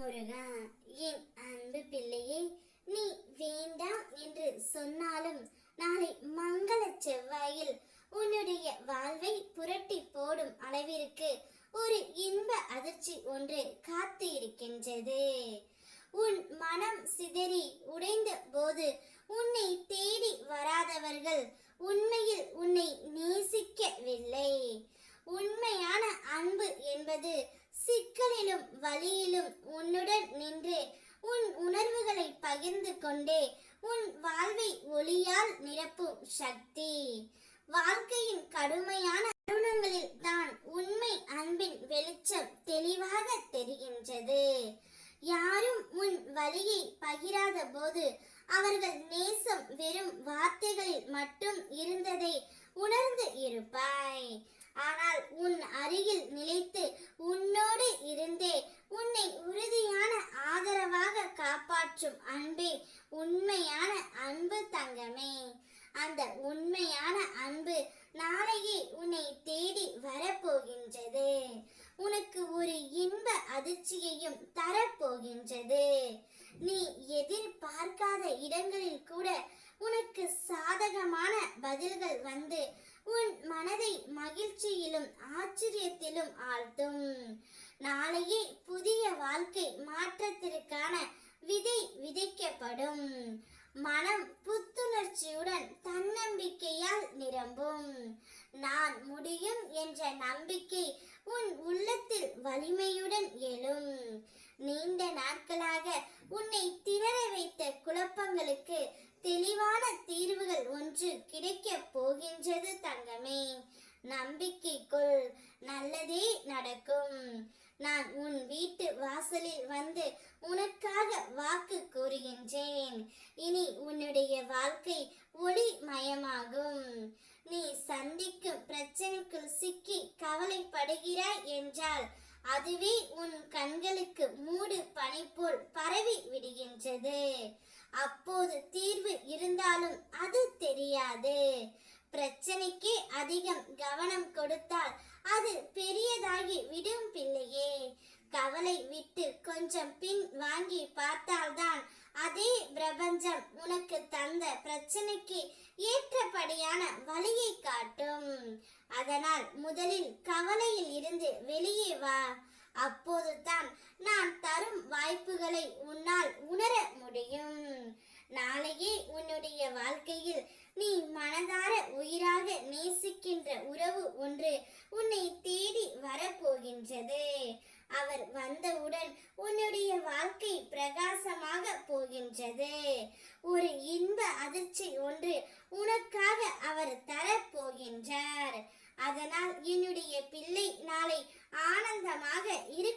முருகா என் அன்பு பிள்ளையே நீ வேண்டாம் என்று சொன்னாலும் நாளை மங்கள செவ்வாயில் உன்னுடைய வாழ்வை புரட்டி போடும் அளவிற்கு ஒரு இன்ப அதிர்ச்சி ஒன்று காத்து இருக்கின்றது. உன் மனம் சிதறி உடைந்த போது உன்னை தேடி வராதவர்கள் உண்மையில் உன்னை நேசிக்கவில்லை. உண்மையான அன்பு என்பது சிக்கலிலும் வழியிலும் உன் நின்று உன் உணர்வுகளை பகிர்ந்து கொண்டே உன் வாழ்வை ஒளியால் நிரப்பும் சக்தி. வாழ்க்கையின் கடுமையான தருணங்களில் தான் உண்மை அன்பின் வெளிச்சம் தெளிவாக தெரிகின்றது. யாரும் உன் வழியை பகிராத போது அவர்கள் நேசம் வெறும் வார்த்தைகளில் மட்டும் இருந்ததை உணர்ந்து இருப்பாய். ஆனால் உன் அருகில் நிலை உன்னோடு இருந்தே உன்னை உறுதியான ஆதரவாக மற்றும் அன்பே உண்மையான அன்பு தங்கமே. அந்த உண்மையான அன்பு நாளையே உன்னை தேடி வரப்போகின்றது. உனக்கு ஒரு இன்ப அதிர்ச்சியையும் தரப்போகின்றது. நீ எதிர்பார்க்காத இடங்களில் கூட உனக்கு சாதகமான பதில்கள் வந்து உன் மனதை மகிழ்ச்சியிலும் ஆச்சரியத்திலும் ஆழ்த்தும். நாளையே புதிய வாழ்க்கை மாற்றத்திற்கான விதை மனம் புத்துணர்ச்சியுடன் தன்னம்பிக்கையால் நிரம்பும். நான் முடியும் என்ற நம்பிக்கை உன் உள்ளத்தில் வலிமையுடன் எழும். நீண்ட நாட்களாக உன்னை திணற வைத்த குழப்பங்களுக்கு தெளிவான தீர்வுகள் ஒன்று கிடைக்கப் போகின்றது தங்கமே. நம்பிக்கை கொள் நல்லதே நடக்கும். நான் உன் வீட்டு வாசலில் வந்து உனக்காக வாக்கு கூறுகின்றேன். இனி உன்னுடைய வாழ்க்கை ஒளி மயமாகும் நீ சந்திக்கும் பிரச்சனைக்குள் சிக்கி கவலைப்படுகிறாய் என்றால் அதுவே உன் கண்களுக்கு மூடு பனி போல் பரவி விடுகின்றது. அப்போது தீர்வு இருந்தாலும் அது தெரியாது. பிரச்சனைக்கே அதிகம் கவனம் கொடுத்தால் அது பெரியதாகி விடும் பிள்ளையே. கவலை விட்டு கொஞ்சம் பின் வாங்கி பார்த்தால்தான் அதே பிரபஞ்சம் உனக்கு தந்த பிரச்சனைக்கு ஏற்றபடியான வழியை காட்டும். அதனால் முதலில் கவலையில் இருந்து வெளியே வா. அப்போதுதான் நான் தரும் வாய்ப்புகளை உன்னால் உணர முடியும். நாளையே உன்னுடைய வாழ்க்கையில் நீ மனதார உயிராக நேசிக்கின்ற உறவு ஒன்று உன்னை தேடி வரப்போகின்றது அவர் வந்தவுடன் உன்னுடைய வாழ்க்கை பிரகாசமாக போகின்றது. ஒரு இன்ப அதிர்ச்சி ஒன்று உனக்காக அவர் தரப்போகின்றார் அதனால் என்னுடைய பிள்ளை நாளை ஆனந்தமாக இரு